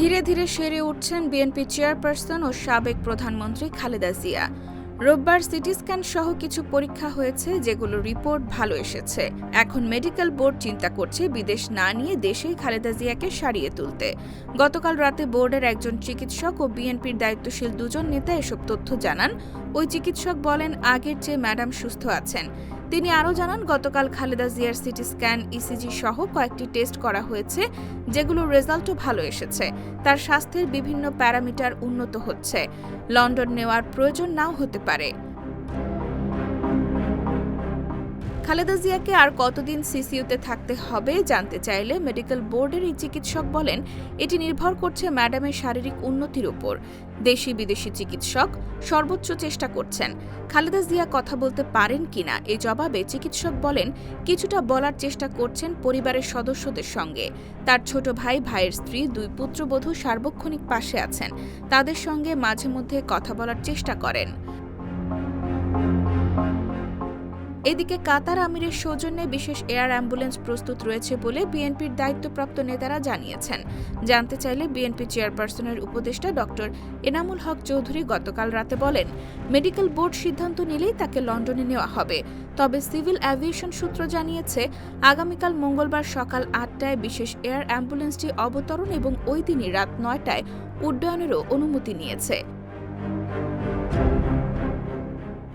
ধীরে ধীরে সেরে উঠছেন বিএনপি চেয়ারপারসন ও সাবেক প্রধানমন্ত্রী খালেদা জিয়া। রোববার সিটি স্ক্যান সহ কিছু পরীক্ষা হয়েছে, যেগুলো রিপোর্ট ভালো এসেছে। এখন মেডিকেল বোর্ড চিন্তা করছে বিদেশ না নিয়ে দেশেই খালেদা জিয়াকে সারিয়ে তুলতে। গতকাল রাতে বোর্ডের একজন চিকিৎসক ও বিএনপির দায়িত্বশীল দুজন নেতা এসব তথ্য জানান। ওই চিকিৎসক বলেন, আগের চেয়ে ম্যাডাম সুস্থ আছেন। তিনি আরও জানান, গতকাল খালেদা জিয়ার সিটি স্ক্যান ইসিজি সহ কয়েকটি টেস্ট করা হয়েছে, যেগুলোর রেজাল্টও ভালো এসেছে। তার স্বাস্থ্যের বিভিন্ন প্যারামিটার উন্নত হচ্ছে। লন্ডন নেওয়ার প্রয়োজন নাও হতে পারে। খালেদা জিয়াকে আর কতদিন সিসিইউতে থাকতে হবে জানতে চাইলে মেডিকেল বোর্ডের এই চিকিৎসক বলেন, এটি নির্ভর করছে ম্যাডামের শারীরিক উন্নতির উপর। দেশি বিদেশি চিকিৎসক সর্বোচ্চ চেষ্টা করছেন। খালেদা জিয়া কথা বলতে পারেন কিনা এ জবাবে চিকিৎসক বলেন, কিছুটা বলার চেষ্টা করছেন পরিবারের সদস্যদের সঙ্গে। তার ছোট ভাই, ভাইয়ের স্ত্রী, দুই পুত্রবধূ সার্বক্ষণিক পাশে আছেন। তাদের সঙ্গে মাঝে মধ্যে কথা বলার চেষ্টা করেন। এদিকে কাতার আমিরের সৌজন্যে বিশেষ এয়ার অ্যাম্বুলেন্স প্রস্তুত রয়েছে বলে বিএনপির দায়িত্বপ্রাপ্ত নেতারা জানিয়েছেন। জানতে চাইলে বিএনপি চেয়ারপারসনের উপদেষ্টা ডক্টর এনামুল হক চৌধুরী গতকাল রাতে বলেন, মেডিকেল বোর্ড সিদ্ধান্ত নিলেই তাকে লন্ডনে নেওয়া হবে। তবে সিভিল অ্যাভিয়েশন সূত্র জানিয়েছে, আগামীকাল মঙ্গলবার সকাল আটটায় বিশেষ এয়ার অ্যাম্বুলেন্সটি অবতরণ এবং ওই দিনই রাত নয়টায় উড্ডয়নেরও অনুমতি নিয়েছে।